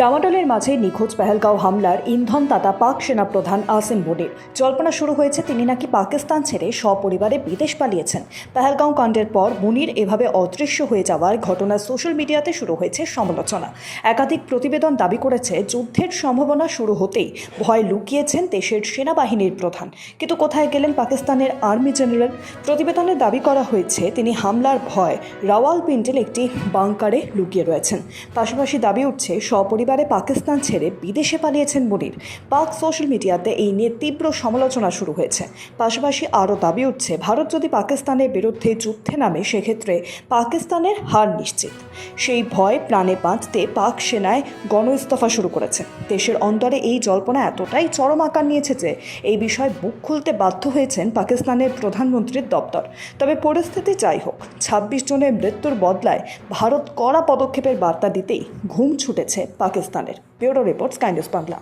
ডামাডোলের মাঝে নিখোঁজ পেহেলগাঁও হামলার ইন্ধন দাতা পাক সেনাপ্রধান আসিম বনির জল্পনা শুরু হয়েছে, তিনি নাকি পাকিস্তান ছেড়ে সপরিবারে বিদেশ পালিয়েছেন। পেহেলগাঁও কাণ্ডের পর মুনির এভাবে অদৃশ্য হয়ে যাওয়ার ঘটনা সোশ্যাল মিডিয়াতে শুরু হয়েছে সমালোচনা। একাধিক প্রতিবেদন দাবি করেছে, যুদ্ধের সম্ভাবনা শুরু হতেই ভয় লুকিয়েছেন দেশের সেনাবাহিনীর প্রধান। কিন্তু কোথায় গেলেন পাকিস্তানের আর্মি জেনারেল? প্রতিবেদনে দাবি করা হয়েছে, তিনি হামলার ভয় রাওয়াল রাওয়ালপিন্ডির একটি বাংকারে লুকিয়ে রয়েছেন। পাশাপাশি দাবি উঠছে, সপরিবারে পাকিস্তান ছেড়ে বিদেশে পালিয়েছেন মুনির। পাক সোশ্যাল মিডিয়াতে এই নিয়ে তীব্র সমালোচনা শুরু হয়েছে। পাশাপাশি আরও দাবি উঠছে, ভারত যদি পাকিস্তানের বিরুদ্ধে যুদ্ধে নামে, সেক্ষেত্রে পাকিস্তানের হার নিশ্চিত। সেই ভয় প্রাণে বাঁচতে পাক সেনায় গণ ইস্তফা শুরু করেছে। দেশের অন্তরে এই জল্পনা এতটাই চরম আকার নিয়েছে যে এই বিষয়ে মুখ খুলতে বাধ্য হয়েছেন পাকিস্তানের প্রধানমন্ত্রীর দপ্তর। তবে পরিস্থিতি যাই হোক, ছাব্বিশ জনের মৃত্যুর বদলায় ভারত কড়া পদক্ষেপের বার্তা দিতেই ঘুম ছুটেছে পাকিস্তানের ব্যুরো রিপোর্টস কাইন্ডস বাংলা।